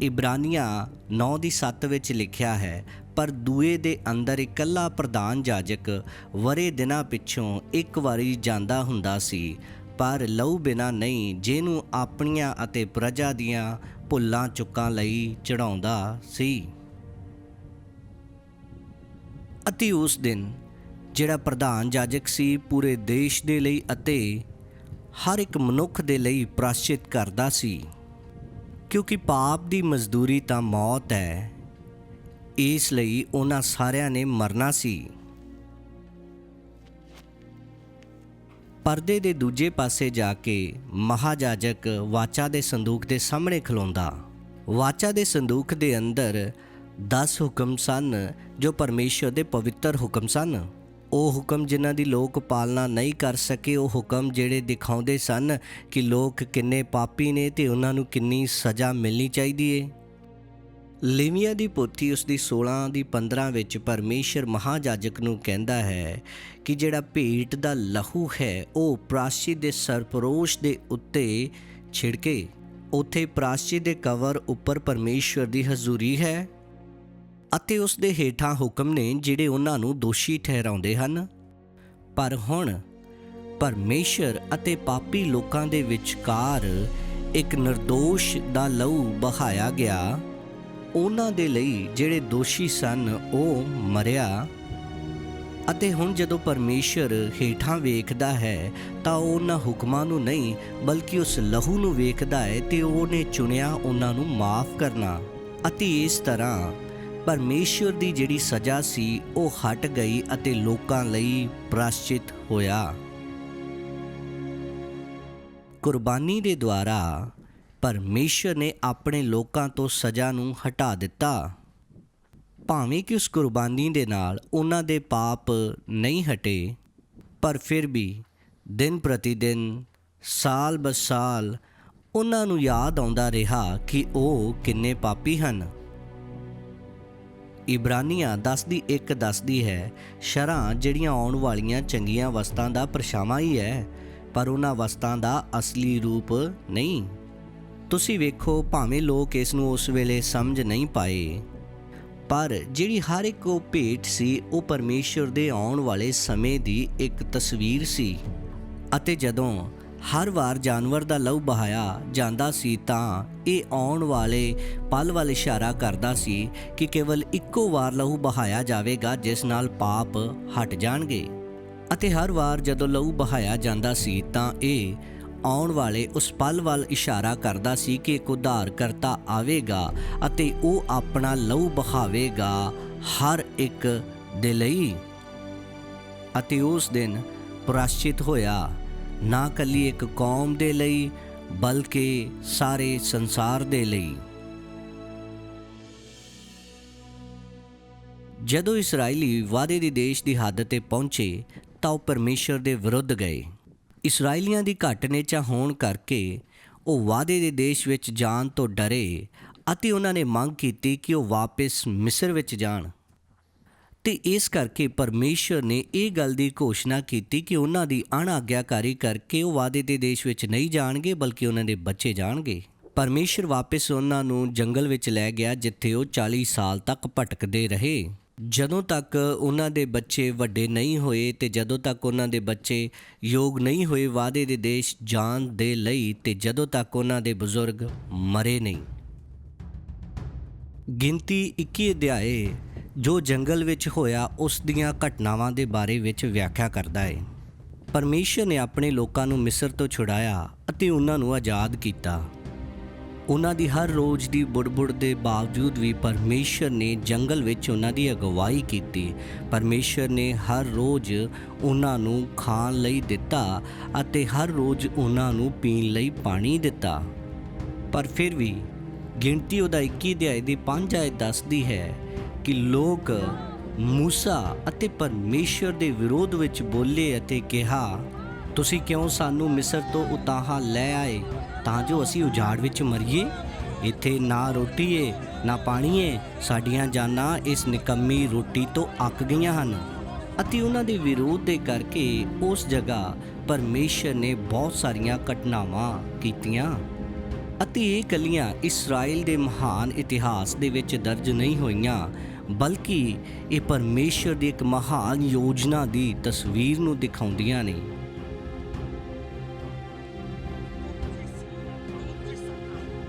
ਇਬਰਾਨੀਆਂ 9 ਦੀ 7 ਵਿੱਚ ਲਿਖਿਆ ਹੈ, ਪਰ ਦੂਏ ਦੇ ਅੰਦਰ ਇਕੱਲਾ ਪ੍ਰਧਾਨ ਜਾਜਕ ਵਰੇ ਦਿਨਾਂ ਪਿੱਛੋਂ ਇੱਕ ਵਾਰੀ ਜਾਂਦਾ ਹੁੰਦਾ ਸੀ, ਪਰ ਲਹੂ ਬਿਨਾ ਨਹੀਂ ਜਿਹਨੂੰ ਆਪਣੀਆਂ ਅਤੇ ਪ੍ਰਜਾ ਦੀਆਂ ਭੁੱਲਾਂ ਚੁੱਕਾਂ ਲਈ ਚੜਾਉਂਦਾ ਸੀ। ਅਤੇ ਉਸ ਦਿਨ ਜਿਹੜਾ ਪ੍ਰਧਾਨ ਜਾਜਕ ਸੀ ਪੂਰੇ ਦੇਸ਼ ਦੇ ਲਈ ਅਤੇ ਹਰ ਇੱਕ ਮਨੁੱਖ ਦੇ ਲਈ ਪ੍ਰਾਸ਼ਚਿਤ ਕਰਦਾ ਸੀ। ਕਿਉਂਕਿ ਪਾਪ ਦੀ ਮਜ਼ਦੂਰੀ ਤਾਂ ਮੌਤ ਹੈ। ਇਸ ਲਈ ਉਹਨਾਂ ਸਾਰਿਆਂ ਨੇ ਮਰਨਾ ਸੀ। ਪਰਦੇ ਦੇ ਦੂਜੇ ਪਾਸੇ ਜਾ ਕੇ ਮਹਾਜਾਜਕ ਵਾਚਾ ਦੇ ਸੰਦੂਕ ਦੇ ਸਾਹਮਣੇ ਖਲੋਂਦਾ। ਵਾਚਾ ਦੇ ਸੰਦੂਕ ਦੇ ਅੰਦਰ 10 ਹੁਕਮ ਸਨ ਜੋ ਪਰਮੇਸ਼ਰ ਦੇ ਪਵਿੱਤਰ ਹੁਕਮ ਸਨ। ਉਹ ਹੁਕਮ ਜਿਨ੍ਹਾਂ ਦੀ ਲੋਕ ਪਾਲਣਾ ਨਹੀਂ ਕਰ ਸਕੇ, ਉਹ ਹੁਕਮ ਜਿਹੜੇ ਦਿਖਾਉਂਦੇ ਸਨ ਕਿ ਲੋਕ ਕਿੰਨੇ ਪਾਪੀ ਨੇ ਤੇ ਉਹਨਾਂ ਨੂੰ ਕਿੰਨੀ ਸਜ਼ਾ ਮਿਲਣੀ ਚਾਹੀਦੀ ਏ। ਲੇਵੀਆ ਦੀ ਪੋਥੀ ਉਸ ਦੀ 16 ਦੀ 15 ਵਿੱਚ ਪਰਮੇਸ਼ਰ ਮਹਾਜਾਜਕ ਨੂੰ ਕਹਿੰਦਾ ਹੈ ਕਿ ਜਿਹੜਾ ਭੇਟ ਦਾ ਲਹੂ ਹੈ, ਉਹ ਪ੍ਰਾਸ਼ਚਿਤ ਦੇ ਸਰਪਰੋਸ਼ ਦੇ ਉੱਤੇ ਛਿੜਕੇ। ਉੱਥੇ ਪ੍ਰਾਸ਼ਚਿਤ ਦੇ ਕਵਰ ਉੱਪਰ ਪਰਮੇਸ਼ਰ ਦੀ ਹਜ਼ੂਰੀ ਹੈ। ਅਤੇ ਉਸ ਦੇ ਹੇਠਾਂ ਹੁਕਮ ਨੇ ਜਿਹੜੇ ਉਹਨਾਂ ਨੂੰ ਦੋਸ਼ੀ ਠਹਿਰਾਉਂਦੇ ਹਨ। ਪਰ ਹੁਣ ਪਰਮੇਸ਼ਰ ਅਤੇ ਪਾਪੀ ਲੋਕਾਂ ਦੇ ਵਿਚਕਾਰ ਇੱਕ નિર્ਦੋਸ਼ ਦਾ ਲਹੂ ਬਹਾਇਆ ਗਿਆ। ਉਹਨਾਂ ਦੇ ਲਈ ਜਿਹੜੇ ਦੋਸ਼ੀ ਸਨ, ਉਹ ਮਰਿਆ। ਅਤੇ ਹੁਣ ਜਦੋਂ ਪਰਮੇਸ਼ਰ ਹੇਠਾਂ ਵੇਖਦਾ ਹੈ, ਤਾਂ ਉਹ ਉਹਨਾਂ ਹੁਕਮਾਂ ਨੂੰ ਨਹੀਂ, ਬਲਕਿ ਉਸ ਲਹੂ ਨੂੰ ਵੇਖਦਾ ਹੈ ਤੇ ਉਹਨੇ ਚੁਣਿਆ ਉਹਨਾਂ ਨੂੰ ਮਾਫ ਕਰਨਾ। ਅਤੇ ਇਸ ਤਰ੍ਹਾਂ ਪਰਮੇਸ਼ਰ ਦੀ ਜਿਹੜੀ ਸਜ਼ਾ ਸੀ, ਉਹ ਹਟ ਗਈ ਅਤੇ ਲੋਕਾਂ ਲਈ ਪ੍ਰਾਸ਼ਚਿਤ ਹੋਇਆ। ਕੁਰਬਾਨੀ ਦੇ ਦੁਆਰਾ ਪਰਮੇਸ਼ਰ ਨੇ ਆਪਣੇ ਲੋਕਾਂ ਤੋਂ ਸਜ਼ਾ ਨੂੰ ਹਟਾ ਦਿੱਤਾ। ਭਾਵੇਂ ਕਿ ਉਸ ਕੁਰਬਾਨੀ ਦੇ ਨਾਲ ਉਹਨਾਂ ਦੇ ਪਾਪ ਨਹੀਂ ਹਟੇ, ਪਰ ਫਿਰ ਵੀ ਦਿਨ ਪ੍ਰਤੀ ਦਿਨ, ਸਾਲ ਬਸਾਲ ਉਹਨਾਂ ਨੂੰ ਯਾਦ ਆਉਂਦਾ ਰਿਹਾ ਕਿ ਉਹ ਕਿੰਨੇ ਪਾਪੀ ਹਨ। ਇਬਰਾਨੀਆਂ 10 ਦੀ 1 ਦੱਸਦੀ ਹੈ, ਸ਼ਰਾਂ ਜਿਹੜੀਆਂ ਆਉਣ ਵਾਲੀਆਂ ਚੰਗੀਆਂ ਵਸਤਾਂ ਦਾ ਪਰਛਾਵਾਂ ਹੀ ਹੈ ਪਰ ਉਹਨਾਂ ਵਸਤਾਂ ਦਾ ਅਸਲੀ ਰੂਪ ਨਹੀਂ। ਤੁਸੀਂ ਵੇਖੋ, ਭਾਵੇਂ ਲੋਕ ਇਸ ਨੂੰ ਉਸ ਵੇਲੇ ਸਮਝ ਨਹੀਂ ਪਾਏ। ਪਰ ਜਿਹੜੀ ਹਰ ਇੱਕ ਉਹ ਭੇਟ ਸੀ, ਉਹ ਪਰਮੇਸ਼ਰ ਦੇ ਆਉਣ ਵਾਲੇ ਸਮੇਂ ਦੀ ਇੱਕ ਤਸਵੀਰ ਸੀ। ਅਤੇ ਜਦੋਂ ਹਰ ਵਾਰ ਜਾਨਵਰ ਦਾ ਲਹੂ ਬਹਾਇਆ ਜਾਂਦਾ ਸੀ ਤਾਂ ਇਹ ਆਉਣ ਵਾਲੇ ਪਲ ਵੱਲ ਇਸ਼ਾਰਾ ਕਰਦਾ ਸੀ ਕਿ ਕੇਵਲ ਇੱਕੋ ਵਾਰ ਲਹੂ ਬਹਾਇਆ ਜਾਵੇਗਾ, ਜਿਸ ਨਾਲ ਪਾਪ ਹਟ ਜਾਣਗੇ। ਅਤੇ ਹਰ ਵਾਰ ਜਦੋਂ ਲਹੂ ਬਹਾਇਆ ਜਾਂਦਾ ਸੀ ਤਾਂ ਇਹ ਆਉਣ ਵਾਲੇ ਉਸ ਪਲ ਵੱਲ ਇਸ਼ਾਰਾ ਕਰਦਾ ਸੀ ਕਿ ਇੱਕ ਉਧਾਰਕਰਤਾ ਆਵੇਗਾ ਅਤੇ ਉਹ ਆਪਣਾ ਲਹੂ ਬਹਾਵੇਗਾ ਹਰ ਇੱਕ ਦੇ ਲਈ। ਅਤੇ ਉਸ ਦਿਨ ਪ੍ਰਾਸ਼ਚਿਤ ਹੋਇਆ ਨਾ ਕੱਲੀ ਇੱਕ ਕੌਮ ਦੇ ਲਈ, ਬਲਕਿ ਸਾਰੇ ਸੰਸਾਰ ਦੇ ਲਈ। ਜਦੋਂ ਇਸرائیਲੀ ਵਾਦੇ ਦੇ ਦੇਸ਼ ਦੀ ਹੱਦ ਤੇ ਪਹੁੰਚੇ, ਤਾਂ ਉਹ ਪਰਮੇਸ਼ਰ ਦੇ ਵਿਰੁੱਧ ਗਏ। ਇਸرائیਲੀਆਂ ਦੀ ਘੱਟ ਨੇਚਾ ਹੋਣ ਕਰਕੇ ਉਹ ਵਾਦੇ ਦੇ ਦੇਸ਼ ਵਿੱਚ ਜਾਣ ਤੋਂ ਡਰੇ ਅਤੇ ਉਹਨਾਂ ਨੇ ਮੰਗ ਕੀਤੀ ਕਿ ਉਹ ਵਾਪਸ ਮਿਸਰ ਵਿੱਚ ਜਾਣ। ਤੇ ਇਸ ਕਰਕੇ ਪਰਮੇਸ਼ਰ ਨੇ ਇਹ ਗੱਲ ਦੀ ਘੋਸ਼ਣਾ ਕੀਤੀ ਕਿ ਉਹਨਾਂ ਦੀ ਅਣਆਗਿਆਕਾਰੀ ਕਰਕੇ ਉਹ ਵਾਅਦੇ ਦੇ ਦੇਸ਼ ਵਿੱਚ ਨਹੀਂ ਜਾਣਗੇ, ਬਲਕਿ ਉਹਨਾਂ ਦੇ ਬੱਚੇ ਜਾਣਗੇ। ਪਰਮੇਸ਼ਰ ਵਾਪਸ ਉਹਨਾਂ ਨੂੰ ਜੰਗਲ ਵਿੱਚ ਲੈ ਗਿਆ, ਜਿੱਥੇ ਉਹ 40 ਸਾਲ ਤੱਕ ਭਟਕਦੇ ਰਹੇ। ਜਦੋਂ ਤੱਕ ਉਹਨਾਂ ਦੇ ਬੱਚੇ ਵੱਡੇ ਨਹੀਂ ਹੋਏ ਤੇ ਜਦੋਂ ਤੱਕ ਉਹਨਾਂ ਦੇ ਬੱਚੇ ਯੋਗ ਨਹੀਂ ਹੋਏ, ਵਾਅਦੇ ਦੇ ਦੇਸ਼ ਜਾਣ ਦੇ ਲਈ ਤੇ ਜਦੋਂ ਤੱਕ ਉਹਨਾਂ ਦੇ ਬਜ਼ੁਰਗ ਮਰੇ ਨਹੀਂ। ਗਿਣਤੀ 21 ਅਧਿਆਏ ਜੋ ਜੰਗਲ ਵਿੱਚ ਹੋਇਆ, ਉਸ ਦੀਆਂ ਘਟਨਾਵਾਂ ਦੇ ਬਾਰੇ ਵਿੱਚ ਵਿਆਖਿਆ ਕਰਦਾ ਹੈ ਪਰਮੇਸ਼ਰ ਨੇ ਆਪਣੇ ਲੋਕਾਂ ਨੂੰ ਮਿਸਰ ਤੋਂ ਛੁਡਾਇਆ ਅਤੇ ਉਹਨਾਂ ਨੂੰ ਆਜ਼ਾਦ ਕੀਤਾ। ਉਹਨਾਂ ਦੀ ਹਰ ਰੋਜ਼ ਦੀ ਬੁੜਬੁੜ ਦੇ ਬਾਵਜੂਦ ਵੀ ਪਰਮੇਸ਼ਰ ਨੇ ਜੰਗਲ ਵਿੱਚ ਉਹਨਾਂ ਦੀ ਅਗਵਾਈ ਕੀਤੀ। ਪਰਮੇਸ਼ਰ ਨੇ ਹਰ ਰੋਜ਼ ਉਹਨਾਂ ਨੂੰ ਖਾਣ ਲਈ ਦਿੱਤਾ ਅਤੇ ਹਰ ਰੋਜ਼ ਉਹਨਾਂ ਨੂੰ ਪੀਣ ਲਈ ਪਾਣੀ ਦਿੱਤਾ। ਪਰ ਫਿਰ ਵੀ ਗਿਣਤੀ ਉਹਦਾ 21 ਅਧਿਆਇ ਦੀ 5 ਆਇਤ ਦੱਸਦੀ ਹੈ ਕਿ ਲੋਕ ਮੂਸਾ ਅਤੇ ਪਰਮੇਸ਼ਰ ਦੇ ਵਿਰੋਧ ਵਿੱਚ ਬੋਲੇ ਅਤੇ ਕਿਹਾ, ਤੁਸੀਂ ਕਿਉਂ ਸਾਨੂੰ ਮਿਸਰ ਤੋਂ ਉਤਾਹਾਂ ਲੈ ਆਏ ਤਾਂ ਜੋ ਅਸੀਂ ਉਜਾੜ ਵਿੱਚ ਮਰੀਏ? ਇੱਥੇ ਨਾ ਰੋਟੀ ਏ ਨਾ ਪਾਣੀ ਏ ਸਾਡੀਆਂ ਜਾਨਾਂ ਇਸ ਨਿਕੰਮੀ ਰੋਟੀ ਤੋਂ ਅੱਕ ਗਈਆਂ ਹਨ। ਅਤੇ ਉਹਨਾਂ ਦੇ ਵਿਰੋਧ ਦੇ ਕਰਕੇ ਉਸ ਜਗ੍ਹਾ ਪਰਮੇਸ਼ਰ ਨੇ ਬਹੁਤ ਸਾਰੀਆਂ ਘਟਨਾਵਾਂ ਕੀਤੀਆਂ। ਅਤੇ ਇਹ ਕਲੀਆਂ ਇਸਰਾਇਲ ਦੇ ਮਹਾਨ ਇਤਿਹਾਸ ਦੇ ਵਿੱਚ ਦਰਜ ਨਹੀਂ ਹੋਈਆਂ। ਬਲਕਿ ਇਹ ਪਰਮੇਸ਼ਰ ਦੀ ਇੱਕ ਮਹਾਨ ਯੋਜਨਾ ਦੀ ਤਸਵੀਰ ਨੂੰ ਦਿਖਾਉਂਦੀਆਂ ਨੇ।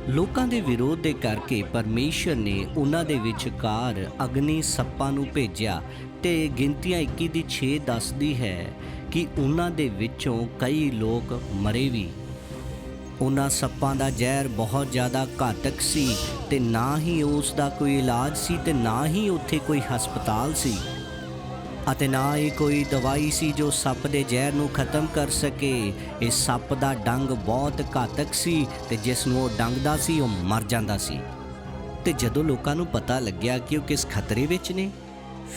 ਲੋਕਾਂ ਦੇ ਵਿਰੋਧ ਦੇ ਕਰਕੇ ਪਰਮੇਸ਼ਰ ਨੇ ਉਹਨਾਂ ਦੇ ਵਿਚਕਾਰ ਅਗਨੀ ਸੱਪਾਂ ਨੂੰ ਭੇਜਿਆ ਤੇ ਗਿਣਤੀਆਂ 21 ਦੀ 6 ਦੱਸਦੀ ਹੈ ਕਿ ਉਹਨਾਂ ਦੇ ਵਿੱਚੋਂ ਕਈ ਲੋਕ ਮਰੇ ਵੀ। ਉਹਨਾਂ ਸੱਪਾਂ ਦਾ ਜ਼ਹਿਰ ਬਹੁਤ ਜ਼ਿਆਦਾ ਘਾਤਕ ਸੀ ਤੇ ਨਾ ਹੀ ਉਸ ਦਾ ਕੋਈ ਇਲਾਜ ਸੀ ਤੇ ਨਾ ਹੀ ਉੱਥੇ ਕੋਈ ਹਸਪਤਾਲ ਸੀ। ਅਤੇ ਨਾ ਹੀ ਕੋਈ ਦਵਾਈ ਸੀ ਜੋ ਸੱਪ ਦੇ ਜ਼ਹਿਰ ਨੂੰ ਖਤਮ ਕਰ ਸਕੇ। ਇਹ ਸੱਪ ਦਾ ਡੰਗ ਬਹੁਤ ਘਾਤਕ ਸੀ ਤੇ ਜਿਸ ਨੂੰ ਉਹ ਡੰਗਦਾ ਸੀ, ਉਹ ਮਰ ਜਾਂਦਾ ਸੀ। ਤੇ ਜਦੋਂ ਲੋਕਾਂ ਨੂੰ ਪਤਾ ਲੱਗਿਆ ਕਿ ਉਹ ਕਿਸ ਖਤਰੇ ਵਿੱਚ ਨੇ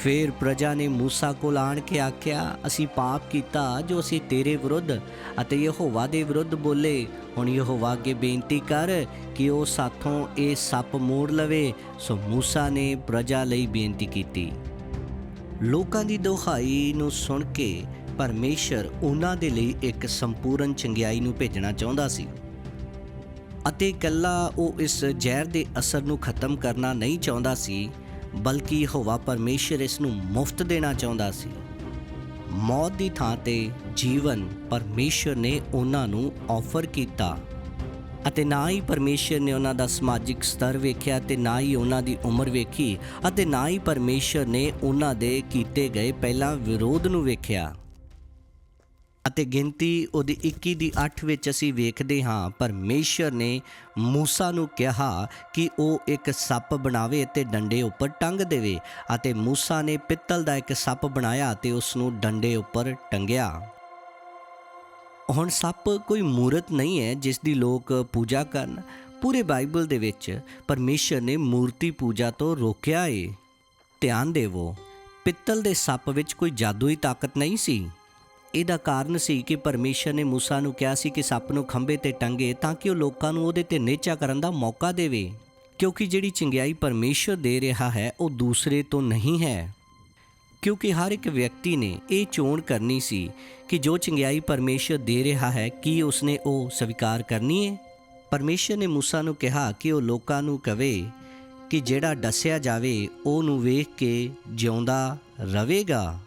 ਫਿਰ ਪ੍ਰਜਾ ਨੇ ਮੂਸਾ ਕੋਲ ਆਣ ਕੇ ਆਖਿਆ, ਅਸੀਂ ਪਾਪ ਕੀਤਾ ਜੋ ਅਸੀਂ ਤੇਰੇ ਵਿਰੁੱਧ ਅਤੇ ਯਹੋਵਾ ਦੇ ਵਿਰੁੱਧ ਬੋਲੇ। ਹੁਣ ਯਹੋਵਾ ਅੱਗੇ ਬੇਨਤੀ ਕਰ ਕਿ ਉਹ ਸਾਥੋਂ ਇਹ ਸੱਪ ਮੋੜ ਲਵੇ। ਸੋ ਮੂਸਾ ਨੇ ਪ੍ਰਜਾ ਲਈ ਬੇਨਤੀ ਕੀਤੀ। ਲੋਕਾਂ ਦੀ ਦੁਹਾਈ ਨੂੰ ਸੁਣ ਕੇ ਪਰਮੇਸ਼ਰ ਉਹਨਾਂ ਦੇ ਲਈ ਇੱਕ ਸੰਪੂਰਨ ਚੰਗਿਆਈ ਨੂੰ ਭੇਜਣਾ ਚਾਹੁੰਦਾ ਸੀ ਅਤੇ ਇਕੱਲਾ ਉਹ ਇਸ ਜ਼ਹਿਰ ਦੇ ਅਸਰ ਨੂੰ ਖਤਮ ਕਰਨਾ ਨਹੀਂ ਚਾਹੁੰਦਾ ਸੀ ਬਲਕਿ ਹਵਾ ਪਰਮੇਸ਼ਰ ਇਸ ਨੂੰ ਮੁਫਤ ਦੇਣਾ ਚਾਹੁੰਦਾ ਸੀ। ਮੌਤ ਦੀ ਥਾਂ ਤੇ ਜੀਵਨ ਪਰਮੇਸ਼ਰ ਨੇ ਉਹਨਾਂ ਨੂੰ ਆਫਰ ਕੀਤਾ ਅਤੇ ਨਾ ਹੀ ਪਰਮੇਸ਼ਰ ਨੇ ਉਹਨਾਂ ਦਾ ਸਮਾਜਿਕ ਸਤਰ ਵੇਖਿਆ ਤੇ ਨਾ ਹੀ ਉਹਨਾਂ ਦੀ ਉਮਰ ਵੇਖੀ ਅਤੇ ਨਾ ਹੀ ਪਰਮੇਸ਼ਰ ਨੇ ਉਹਨਾਂ ਦੇ ਕੀਤੇ ਗਏ ਪਹਿਲਾਂ ਵਿਰੋਧ ਨੂੰ ਵੇਖਿਆ। ਅਤੇ ਗਿਣਤੀ ਉਹਦੀ 21 ਦੀ 8 ਵਿੱਚ ਅਸੀਂ ਵੇਖਦੇ ਹਾਂ, ਪਰਮੇਸ਼ਰ ਨੇ ਮੂਸਾ ਨੂੰ ਕਿਹਾ ਕਿ ਉਹ ਇੱਕ ਸੱਪ ਬਣਾਵੇ ਤੇ ਡੰਡੇ ਉੱਪਰ ਟੰਗ ਦੇਵੇ ਅਤੇ ਮੂਸਾ ਨੇ ਪਿੱਤਲ ਦਾ ਇੱਕ ਸੱਪ ਬਣਾਇਆ ਤੇ ਉਸ ਨੂੰ ਡੰਡੇ ਉੱਪਰ ਟੰਗਿਆ। ਹੁਣ ਸੱਪ ਕੋਈ ਮੂਰਤ ਨਹੀਂ ਹੈ ਜਿਸ ਦੀ ਲੋਕ ਪੂਜਾ ਕਰਨ। ਪੂਰੇ ਬਾਈਬਲ ਦੇ ਵਿੱਚ ਪਰਮੇਸ਼ਰ ਨੇ ਮੂਰਤੀ ਪੂਜਾ ਤੋਂ ਰੋਕਿਆ ਏ। ਧਿਆਨ ਦੇਵੋ, ਪਿੱਤਲ ਦੇ ਸੱਪ ਵਿੱਚ ਕੋਈ ਜਾਦੂਈ ਤਾਕਤ ਨਹੀਂ ਸੀ। ਇਹਦਾ ਕਾਰਨ ਸੀ ਕਿ ਪਰਮੇਸ਼ਰ ਨੇ ਮੂਸਾ ਨੂੰ ਕਿਹਾ ਸੀ ਕਿ ਸੱਪ ਨੂੰ ਖੰਭੇ ਤੇ ਟੰਗੇ ਤਾਂ ਕਿ ਉਹ ਲੋਕਾਂ ਨੂੰ ਉਹਦੇ ਤੇ ਨੇਚਾ ਕਰਨ ਦਾ ਮੌਕਾ ਦੇਵੇ। ਕਿਉਂਕਿ ਜਿਹੜੀ ਚੰਗਿਆਈ ਪਰਮੇਸ਼ਰ ਦੇ ਰਿਹਾ ਹੈ, ਉਹ ਦੂਸਰੇ ਤੋਂ ਨਹੀਂ ਹੈ। ਕਿਉਂਕਿ ਹਰ ਇੱਕ ਵਿਅਕਤੀ ਨੇ ਇਹ ਚੋਣ ਕਰਨੀ ਸੀ ਕਿ ਜੋ ਚੰਗਿਆਈ ਪਰਮੇਸ਼ਰ ਦੇ ਰਿਹਾ ਹੈ, ਕੀ ਉਸਨੇ ਉਹ ਸਵੀਕਾਰ ਕਰਨੀ ਹੈ ਪਰਮੇਸ਼ਰ ਨੇ ਮੂਸਾ ਨੂੰ ਕਿਹਾ ਕਿ ਉਹ ਲੋਕਾਂ ਨੂੰ ਕਵੇ ਕਿ ਜਿਹੜਾ ਦੱਸਿਆ ਜਾਵੇ ਉਹ ਨੂੰ ਵੇਖ ਕੇ ਜਿਉਂਦਾ ਰਹੇਗਾ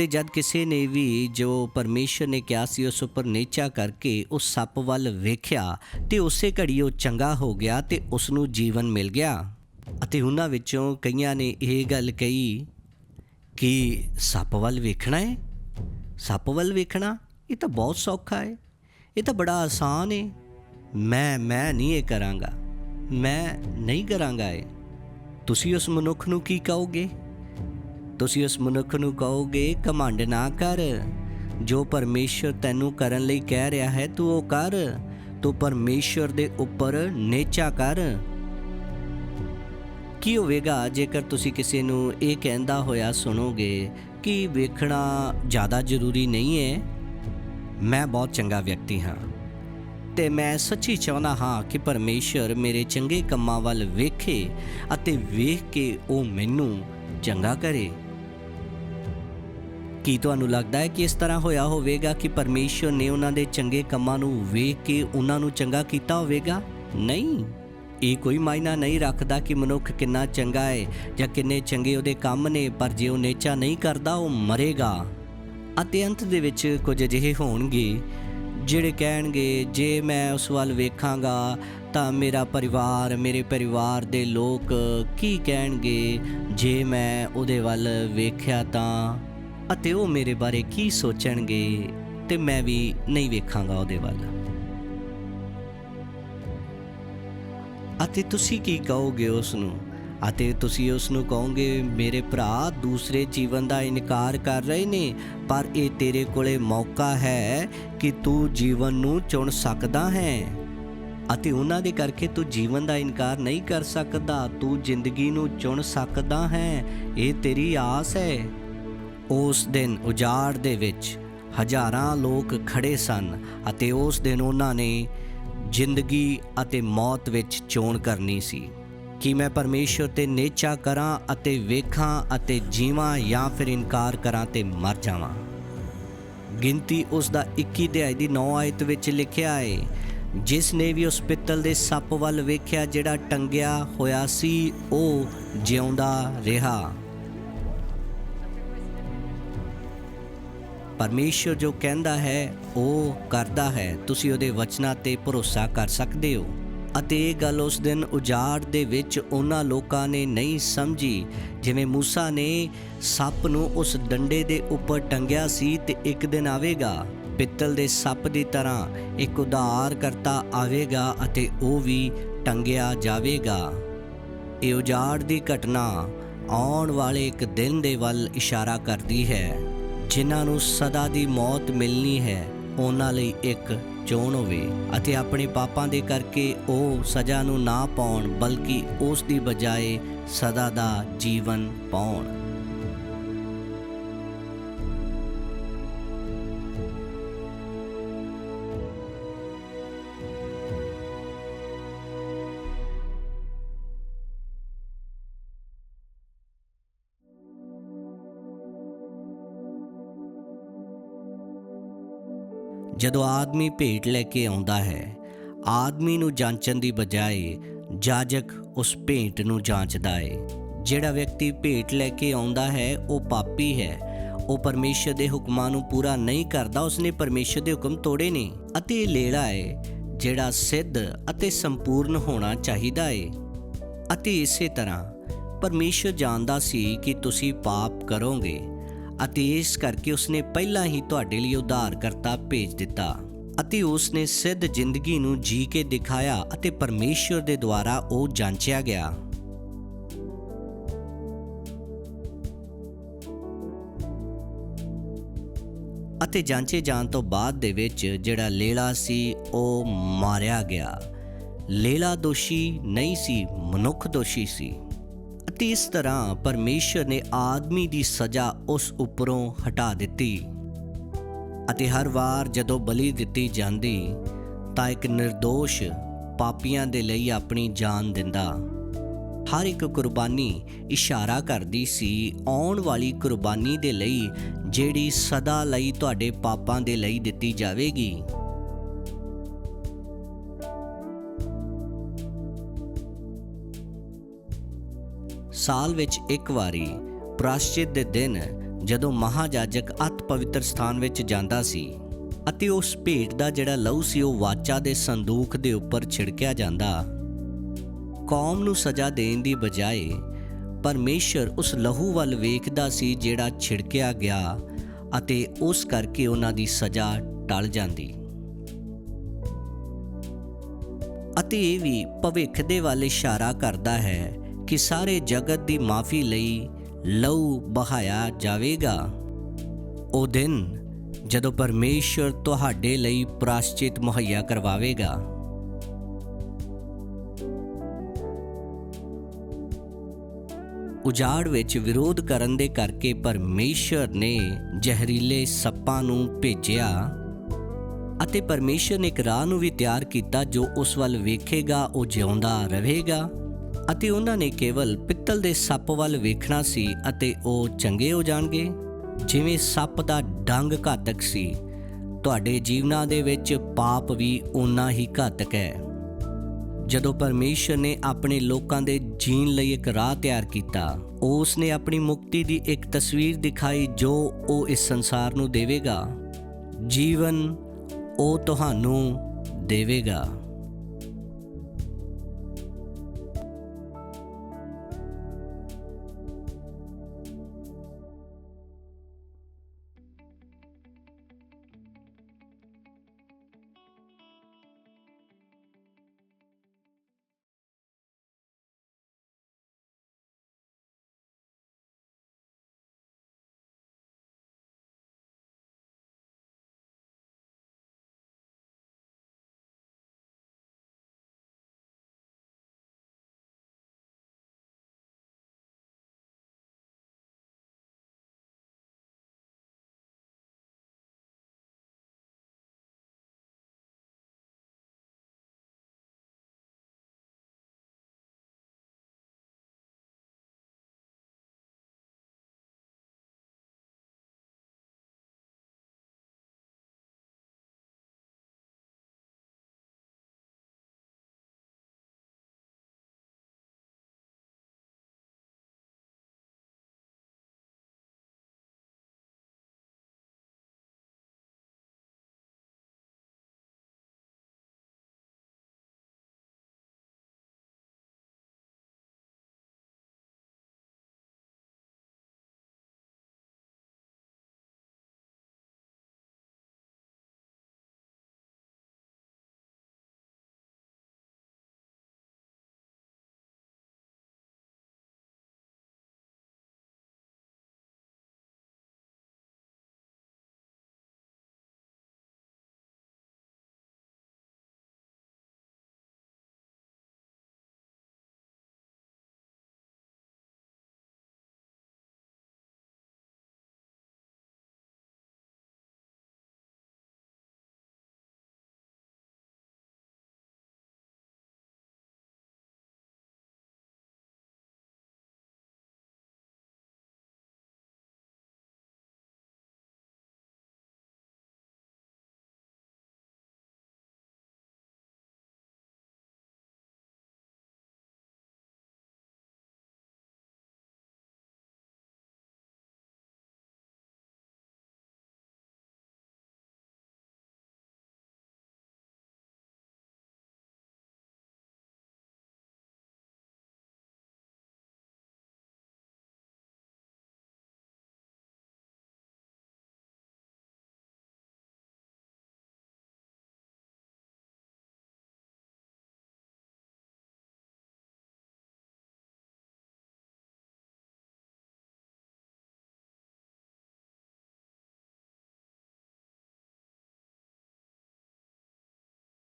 ਤੇ ਜਦ ਕਿਸੇ ਨੇ ਵੀ ਜੋ ਪਰਮੇਸ਼ਰ ਨੇ ਕਿਹਾ ਸੀ, ਉਸ ਉੱਪਰ ਨੇਚਾ ਕਰਕੇ ਉਸ ਸੱਪ ਵੱਲ ਵੇਖਿਆ ਤੇ ਉਸੇ ਘੜੀ ਉਹ ਚੰਗਾ ਹੋ ਗਿਆ ਤੇ ਉਸ ਨੂੰ ਜੀਵਨ ਮਿਲ ਗਿਆ। ਅਤੇ ਉਹਨਾਂ ਵਿੱਚੋਂ ਕਈਆਂ ਨੇ ਇਹ ਗੱਲ ਕਹੀ ਕਿ ਸੱਪ ਵੱਲ ਵੇਖਣਾ ਹੈ ਸੱਪ ਵੱਲ ਵੇਖਣਾ? ਇਹ ਤਾਂ ਬਹੁਤ ਸੌਖਾ ਹੈ ਇਹ ਤਾਂ ਬੜਾ ਆਸਾਨ ਹੈ ਮੈਂ ਮੈਂ ਨਹੀਂ ਇਹ ਕਰਾਂਗਾ। ਮੈਂ ਨਹੀਂ ਕਰਾਂਗਾ ਇਹ। ਤੁਸੀਂ ਉਸ ਮਨੁੱਖ ਨੂੰ ਕੀ ਕਹੋਗੇ? ਤੁਸੀਂ ਉਸ ਮਨੁੱਖ ਨੂੰ ਕਹੋਗੇ ਕਮੰਡ ਨਾ ਕਰ। ਜੋ ਪਰਮੇਸ਼ਰ ਤੈਨੂੰ ਕਰਨ ਲਈ ਕਹਿ ਰਿਹਾ ਹੈ, ਤੂੰ ਉਹ ਕਰ। ਤੂੰ ਪਰਮੇਸ਼ਰ ਦੇ ਉੱਪਰ ਨੇਚਾ ਕਰ। ਕੀ ਹੋਵੇਗਾ ਜੇਕਰ ਤੁਸੀਂ ਕਿਸੇ ਨੂੰ ਇਹ ਕਹਿੰਦਾ ਹੋਇਆ ਸੁਣੋਗੇ ਕਿ ਵੇਖਣਾ ਜ਼ਿਆਦਾ ਜ਼ਰੂਰੀ ਨਹੀਂ ਹੈ? ਮੈਂ ਬਹੁਤ ਚੰਗਾ ਵਿਅਕਤੀ ਹਾਂ ਤੇ ਮੈਂ ਸੱਚੀ ਚਾਹੁੰਦਾ ਹਾਂ ਕਿ ਪਰਮੇਸ਼ਰ ਮੇਰੇ ਚੰਗੇ ਕੰਮਾਂ ਵੱਲ ਵੇਖੇ ਅਤੇ ਵੇਖ ਕੇ ਉਹ ਮੈਨੂੰ ਚੰਗਾ ਕਰੇ। ਕੀ ਤੁਹਾਨੂੰ ਲੱਗਦਾ ਹੈ ਕਿ ਇਸ ਤਰ੍ਹਾਂ ਹੋਇਆ ਹੋਵੇਗਾ ਕਿ ਪਰਮੇਸ਼ਰ ਨੇ ਉਹਨਾਂ ਦੇ ਚੰਗੇ ਕੰਮਾਂ ਨੂੰ ਵੇਖ ਕੇ ਉਹਨਾਂ ਨੂੰ ਚੰਗਾ ਕੀਤਾ ਹੋਵੇਗਾ? ਨਹੀਂ। ਇਹ ਕੋਈ ਮਾਇਨਾ ਨਹੀਂ ਰੱਖਦਾ ਕਿ ਮਨੁੱਖ ਕਿੰਨਾ ਚੰਗਾ ਹੈ ਜਾਂ ਕਿੰਨੇ ਚੰਗੇ ਉਹਦੇ ਕੰਮ ਨੇ, ਪਰ ਜੇ ਉਹ ਨੇਚਾ ਨਹੀਂ ਕਰਦਾ, ਉਹ ਮਰੇਗਾ। ਅਤੇ ਅੰਤ ਦੇ ਵਿੱਚ ਕੁਝ ਅਜਿਹੇ ਹੋਣਗੇ, ਜਿਹੜੇ ਕਹਿਣਗੇ, ਜੇ ਮੈਂ ਉਸ ਵੱਲ ਵੇਖਾਂਗਾ, ਤਾਂ ਮੇਰਾ ਪਰਿਵਾਰ, ਮੇਰੇ ਪਰਿਵਾਰ ਦੇ ਲੋਕ ਕੀ ਕਹਿਣਗੇ? ਜੇ ਮੈਂ ਉਹਦੇ ਵੱਲ ਵੇਖਿਆ ਤਾਂ ਅਤੇ ਉਹ ਮੇਰੇ ਬਾਰੇ ਕੀ ਸੋਚਣਗੇ ਤੇ ਮੈਂ ਵੀ ਨਹੀਂ ਵੇਖਾਂਗਾ ਉਹਦੇ ਵੱਲ। ਅਤੇ ਤੁਸੀਂ ਕੀ ਕਹੋਗੇ ਉਸ ਨੂੰ ਅਤੇ ਤੁਸੀਂ ਉਸ ਨੂੰ ਕਹੋਗੇ, ਮੇਰੇ ਭਰਾ, ਦੂਸਰੇ ਜੀਵਨ ਦਾ ਇਨਕਾਰ ਕਰ ਰਹੇ ਨੇ, ਪਰ ਇਹ ਤੇਰੇ ਕੋਲੇ ਮੌਕਾ ਹੈ ਕਿ ਤੂੰ ਜੀਵਨ ਨੂੰ ਚੁਣ ਸਕਦਾ ਹੈ। ਅਤੇ ਉਹਨਾਂ ਦੇ ਕਰਕੇ ਤੂੰ ਜੀਵਨ ਦਾ ਇਨਕਾਰ ਨਹੀਂ ਕਰ ਸਕਦਾ। ਤੂੰ ਜ਼ਿੰਦਗੀ ਨੂੰ ਚੁਣ ਸਕਦਾ ਹੈ। ਇਹ ਤੇਰੀ ਆਸ ਹੈ। ਉਸ ਦਿਨ ਉਜਾੜ ਦੇ ਵਿੱਚ ਹਜ਼ਾਰਾਂ ਲੋਕ ਖੜੇ ਸਨ ਅਤੇ ਉਸ ਦਿਨ ਉਹਨਾਂ ਨੇ ਜ਼ਿੰਦਗੀ ਅਤੇ ਮੌਤ ਵਿੱਚ ਚੋਣ ਕਰਨੀ ਸੀ। ਕਿ ਮੈਂ ਪਰਮੇਸ਼ਵਰ ਤੇ ਨੇਚਾ ਕਰਾਂ ਅਤੇ ਵੇਖਾਂ ਅਤੇ ਜੀਵਾਂ ਜਾਂ ਫਿਰ ਇਨਕਾਰ ਕਰਾਂ ਤੇ ਮਰ ਜਾਵਾਂ? ਗਿਣਤੀ ਉਸ ਦਾ 21 ਅਧਿਆਇ ਦੀ 9 ਆਇਤ ਵਿੱਚ ਲਿਖਿਆ ਹੈ ਜਿਸ ਨੇ ਵੀ ਉਸ ਪਿੱਤਲ ਦੇ ਸੱਪ ਵੱਲ ਵੇਖਿਆ ਜਿਹੜਾ ਟੰਗਿਆ ਹੋਇਆ ਸੀ, ਉਹ ਜਿਉਂਦਾ ਰਿਹਾ। ਪਰਮੇਸ਼ਰ ਜੋ ਕਹਿੰਦਾ ਹੈ ਉਹ ਕਰਦਾ ਹੈ ਤੁਸੀਂ ਉਹਦੇ ਵਚਨਾਂ ਤੇ ਭਰੋਸਾ ਕਰ ਸਕਦੇ ਹੋ ਅਤੇ ਇਹ ਗੱਲ ਉਸ ਦਿਨ ਉਜਾੜ ਦੇ ਵਿੱਚ ਉਹਨਾਂ ਲੋਕਾਂ ਨੇ ਨਹੀਂ ਸਮਝੀ ਜਿਵੇਂ موسی ਨੇ ਸੱਪ ਨੂੰ ਉਸ ਡੰਡੇ ਦੇ ਉੱਪਰ ਟੰਗਿਆ ਸੀ ਤੇ ਇੱਕ ਦਿਨ ਆਵੇਗਾ ਪਿੱਤਲ ਦੇ ਸੱਪ ਦੀ ਤਰ੍ਹਾਂ ਇੱਕ ਉਧਾਰ ਕਰਤਾ ਆਵੇਗਾ ਅਤੇ ਉਹ ਵੀ ਟੰਗਿਆ ਜਾਵੇਗਾ ਇਹ ਉਜਾੜ ਦੀ ਘਟਨਾ ਆਉਣ ਵਾਲੇ ਇੱਕ ਦਿਨ ਦੇ ਵੱਲ ਇਸ਼ਾਰਾ ਕਰਦੀ ਹੈ ਜਿਨ੍ਹਾਂ ਨੂੰ ਸਦਾ ਦੀ ਮੌਤ ਮਿਲਣੀ ਹੈ, ਉਹਨਾਂ ਲਈ ਇੱਕ ਚੋਣ ਹੋਵੇ ਅਤੇ ਆਪਣੇ ਪਾਪਾਂ ਦੇ ਕਰਕੇ ਉਹ ਸਜ਼ਾ ਨੂੰ ਨਾ ਪਾਉਣ, ਬਲਕਿ ਉਸ ਦੀ ਬਜਾਏ ਸਦਾ ਦਾ ਜੀਵਨ ਪਾਉਣ। ਜਦੋਂ ਆਦਮੀ ਭੇਟ ਲੈ ਕੇ ਆਉਂਦਾ ਹੈ, ਆਦਮੀ ਨੂੰ ਜਾਂਚਣ ਦੀ ਬਜਾਏ ਜਾਜਕ ਉਸ ਭੇਟ ਨੂੰ ਜਾਂਚਦਾ ਹੈ ਜਿਹੜਾ ਵਿਅਕਤੀ ਭੇਟ ਲੈ ਕੇ ਆਉਂਦਾ ਹੈ, ਉਹ ਪਾਪੀ ਹੈ। ਉਹ ਪਰਮੇਸ਼ਰ ਦੇ ਹੁਕਮਾਂ ਨੂੰ ਪੂਰਾ ਨਹੀਂ ਕਰਦਾ, ਉਸਨੇ ਪਰਮੇਸ਼ਰ ਦੇ ਹੁਕਮ ਤੋੜੇ ਨੇ ਅਤੇ ਇਹ ਲੇੜਾ ਹੈ ਜਿਹੜਾ ਸਿੱਧ ਅਤੇ ਸੰਪੂਰਨ ਹੋਣਾ ਚਾਹੀਦਾ ਹੈ ਅਤੇ ਇਸੇ ਤਰ੍ਹਾਂ ਪਰਮੇਸ਼ਰ ਜਾਣਦਾ ਸੀ ਕਿ ਤੁਸੀਂ ਪਾਪ ਕਰੋਗੇ। ਅਤੇ ਇਸ ਕਰਕੇ ਉਸਨੇ ਪਹਿਲਾਂ ਹੀ ਤੁਹਾਡੇ ਲਈ ਉਧਾਰਕਰਤਾ ਭੇਜ ਦਿੱਤਾ ਅਤੇ ਉਸਨੇ ਸਿੱਧ ਜ਼ਿੰਦਗੀ ਨੂੰ ਜੀ ਕੇ ਦਿਖਾਇਆ ਅਤੇ ਪਰਮੇਸ਼ਰ ਦੇ ਦੁਆਰਾ ਉਹ ਜਾਂਚਿਆ ਗਿਆ। ਅਤੇ ਜਾਂਚੇ ਜਾਣ ਤੋਂ ਬਾਅਦ ਦੇ ਵਿੱਚ ਜਿਹੜਾ ਲੇਲਾ ਸੀ, ਉਹ ਮਾਰਿਆ ਗਿਆ। ਲੇਲਾ ਦੋਸ਼ੀ ਨਹੀਂ ਸੀ, ਮਨੁੱਖ ਦੋਸ਼ੀ ਸੀ। ਅਤੇ ਇਸ ਤਰ੍ਹਾਂ ਪਰਮੇਸ਼ਰ ਨੇ ਆਦਮੀ ਦੀ ਸਜ਼ਾ ਉਸ ਉੱਪਰੋਂ ਹਟਾ ਦਿੱਤੀ? ਅਤੇ ਹਰ ਵਾਰ ਜਦੋਂ ਬਲੀ ਦਿੱਤੀ ਜਾਂਦੀ, ਤਾਂ ਇੱਕ નિર્ਦੋਸ਼ ਪਾਪੀਆਂ ਦੇ ਲਈ ਆਪਣੀ ਜਾਨ ਦਿੰਦਾ। ਹਰ ਇੱਕ ਕੁਰਬਾਨੀ ਇਸ਼ਾਰਾ ਕਰਦੀ ਸੀ, ਆਉਣ ਵਾਲੀ ਕੁਰਬਾਨੀ ਦੇ ਲਈ ਜਿਹੜੀ ਸਦਾ ਲਈ ਤੁਹਾਡੇ ਪਾਪਾਂ ਦੇ ਲਈ ਦਿੱਤੀ ਜਾਵੇਗੀ। ਸਾਲ ਵਿੱਚ ਇੱਕ ਵਾਰੀ ਪ੍ਰਾਸ਼ਚਿਤ ਦੇ ਦਿਨ ਜਦੋਂ ਮਹਾਜਾਜਕ ਅਤ ਪਵਿੱਤਰ ਸਥਾਨ ਵਿੱਚ ਜਾਂਦਾ ਸੀ ਅਤੇ ਉਸ ਭੇਟ ਦਾ ਜਿਹੜਾ ਲਹੂ ਸੀ ਉਹ ਵਾਚਾ ਦੇ ਸੰਦੂਖ ਦੇ ਉੱਪਰ ਛਿੜਕਿਆ ਜਾਂਦਾ, ਕੌਮ ਨੂੰ ਸਜ਼ਾ ਦੇਣ ਦੀ ਬਜਾਏ ਪਰਮੇਸ਼ਰ ਉਸ ਲਹੂ ਵੱਲ ਵੇਖਦਾ ਸੀ ਜਿਹੜਾ ਛਿੜਕਿਆ ਗਿਆ ਅਤੇ ਉਸ ਕਰਕੇ ਉਹਨਾਂ ਦੀ ਸਜ਼ਾ ਟਲ ਜਾਂਦੀ। ਅਤੇ ਇਹ ਵੀ ਭਵਿੱਖ ਦੇ ਵੱਲ ਇਸ਼ਾਰਾ ਕਰਦਾ ਹੈ ਕਿ ਸਾਰੇ ਜਗਤ ਦੀ ਮਾਫੀ ਲਈ ਲਹੂ ਬਹਾਇਆ ਜਾਵੇਗਾ। ਉਹ ਦਿਨ ਜਦੋਂ ਪਰਮੇਸ਼ਰ ਤੁਹਾਡੇ ਲਈ ਪ੍ਰਾਸ਼ਚਿਤ ਮੁਹੱਈਆ ਕਰਵਾਵੇਗਾ। ਉਜਾੜ ਵਿੱਚ ਵਿਰੋਧ ਕਰਨ ਦੇ ਕਰਕੇ ਪਰਮੇਸ਼ਰ ਨੇ ਜ਼ਹਿਰੀਲੇ ਸੱਪਾਂ ਨੂੰ ਭੇਜਿਆ ਅਤੇ ਪਰਮੇਸ਼ਰ ਨੇ ਇੱਕ ਰਾਹ ਨੂੰ ਵੀ ਤਿਆਰ ਕੀਤਾ ਜੋ ਉਸ ਵੱਲ ਵੇਖੇਗਾ, ਉਹ ਜਿਉਂਦਾ ਰਹੇਗਾ। ਅਤੇ ਉਹਨਾਂ ਨੇ ਕੇਵਲ ਪਿੱਤਲ ਦੇ ਸੱਪ ਵੱਲ ਵੇਖਣਾ ਸੀ ਅਤੇ ਉਹ ਚੰਗੇ ਹੋ ਜਾਣਗੇ? ਜਿਵੇਂ ਸੱਪ ਦਾ ਡੰਗ ਘਾਤਕ ਸੀ, ਤੁਹਾਡੇ ਜੀਵਨਾਂ ਦੇ ਵਿੱਚ ਪਾਪ ਵੀ ਓਨਾ ਹੀ ਘਾਤਕ ਹੈ। ਜਦੋਂ ਪਰਮੇਸ਼ਰ ਨੇ ਆਪਣੇ ਲੋਕਾਂ ਦੇ ਜੀਣ ਲਈ ਇੱਕ ਰਾਹ ਤਿਆਰ ਕੀਤਾ, ਉਸ ਨੇ ਆਪਣੀ ਮੁਕਤੀ ਦੀ ਇੱਕ ਤਸਵੀਰ ਦਿਖਾਈ ਜੋ ਉਹ ਇਸ ਸੰਸਾਰ ਨੂੰ ਦੇਵੇਗਾ। ਜੀਵਨ ਉਹ ਤੁਹਾਨੂੰ ਦੇਵੇਗਾ।